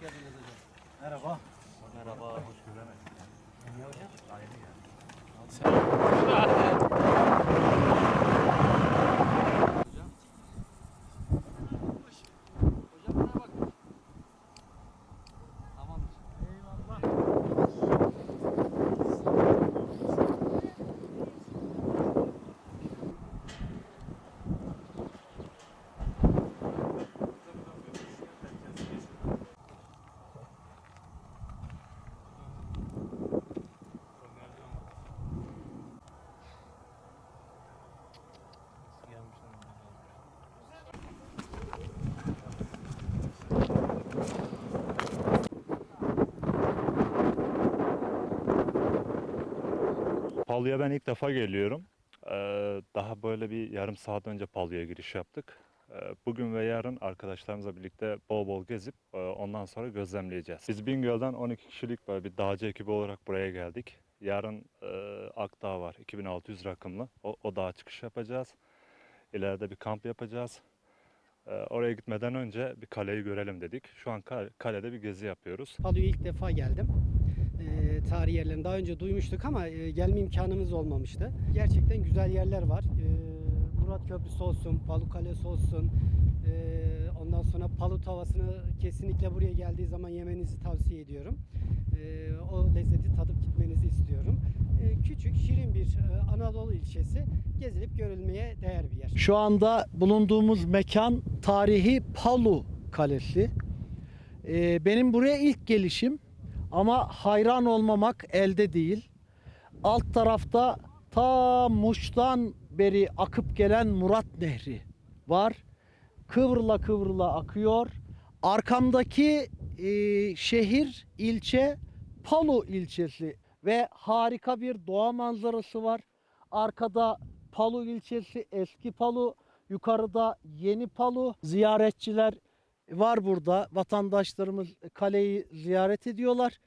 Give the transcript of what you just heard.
geldiniz hocam. Merhaba. Merhaba. Hoş göremedik. Palu'ya ben ilk defa geliyorum. Ee, daha böyle bir yarım saat önce Palu'ya giriş yaptık. Ee, Bugün ve yarın arkadaşlarımızla birlikte bol bol gezip e, ondan sonra gözlemleyeceğiz. Biz Bingöl'den 12 kişilik böyle bir dağcı ekibi olarak buraya geldik. Yarın e, Akdağ var 2600 rakımlı. O, o dağa çıkış yapacağız. İleride bir kamp yapacağız. Ee, Oraya gitmeden önce bir kaleyi görelim dedik. Şu an ka- kalede bir gezi yapıyoruz. Palu'ya ilk defa geldim. Ee, tarihi yerlerini daha önce duymuştuk ama e, gelme imkanımız olmamıştı. Gerçekten güzel yerler var. Ee, Murat Köprüsü olsun, Palu Kalesi olsun. Ee, ondan sonra Palu tavasını kesinlikle buraya geldiği zaman yemenizi tavsiye ediyorum. Ee, o lezzeti tadıp gitmenizi istiyorum. Ee, küçük, şirin bir e, Anadolu ilçesi gezilip görülmeye değer bir yer. Şu anda bulunduğumuz mekan tarihi Palu Kalesi. Ee, benim buraya ilk gelişim ama hayran olmamak elde değil. Alt tarafta ta Muş'tan beri akıp gelen Murat Nehri var. Kıvrıla kıvrıla akıyor. Arkamdaki e, şehir, ilçe Palu ilçesi ve harika bir doğa manzarası var. Arkada Palu ilçesi, eski Palu, yukarıda yeni Palu. Ziyaretçiler var burada. Vatandaşlarımız kaleyi ziyaret ediyorlar.